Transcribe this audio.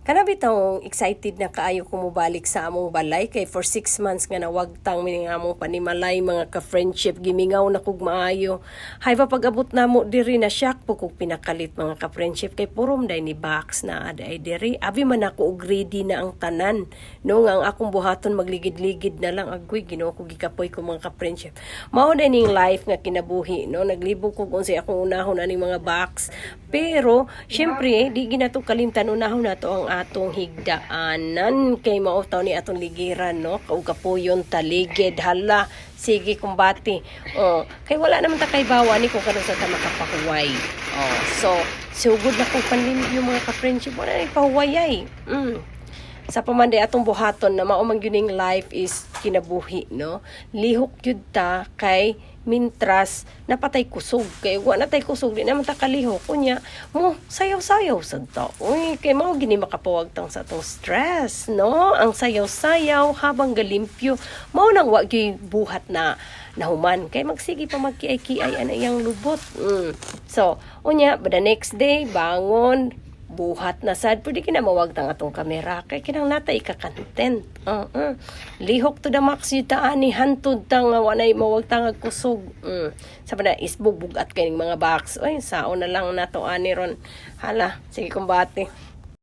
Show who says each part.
Speaker 1: Kana bitaw excited na kaayo ko mobalik sa among balay kay for six months nga nawagtang mi nga among panimalay mga ka-friendship gimingaw na kog maayo. Hay pa pag-abot namo diri na shock po kog pinakalit mga ka-friendship kay purom day ni box na aday diri. Abi man ako og ready na ang tanan. No nga ang akong buhaton magligid-ligid na lang agoy Ginoo ko gikapoy ko mga ka-friendship. Mao na ning life nga kinabuhi no naglibog ko kung sa akong unahon aning mga box. Pero syempre di ginato kalimtan unahon nato ang atong higdaanan. Kay mao taw ni atong ligiran no? Kau kapuyon taligid. Hala sige kumbati. Oh kay wala naman ta kay bawa ni kung kanang sa ta makapahuway. Oh so sugod na kong panlimpyo mga ka-friendship wala na ipahuwayay mm sa pamanday atong buhaton na mao man gyud ning life is kinabuhi no? Lihok gyud ta kay mintras napatay kusog. Kay wa na tay kusog di naman ta kalihok. Kunya mo sayaw-sayaw sad ta uy kay mao gini makapawag tang sa atong stress no? Ang sayaw-sayaw habang galimpyo mao nang wa gyud buhat na nahuman. Kay magsige pa magkiay-kiay ana iyang lubot. Mm. so unya but the next day bangon buhat na sad. Pwede kina mawagtang atong kamera. Kay kinang nata ika-content uh, uh. lihok to the max yuta ani. Hantud tang wanay mawagtang ag kusog. Mm. sa na isbugbug at kay mga box. Oy sao na lang nato ani ron. Hala sige kumbati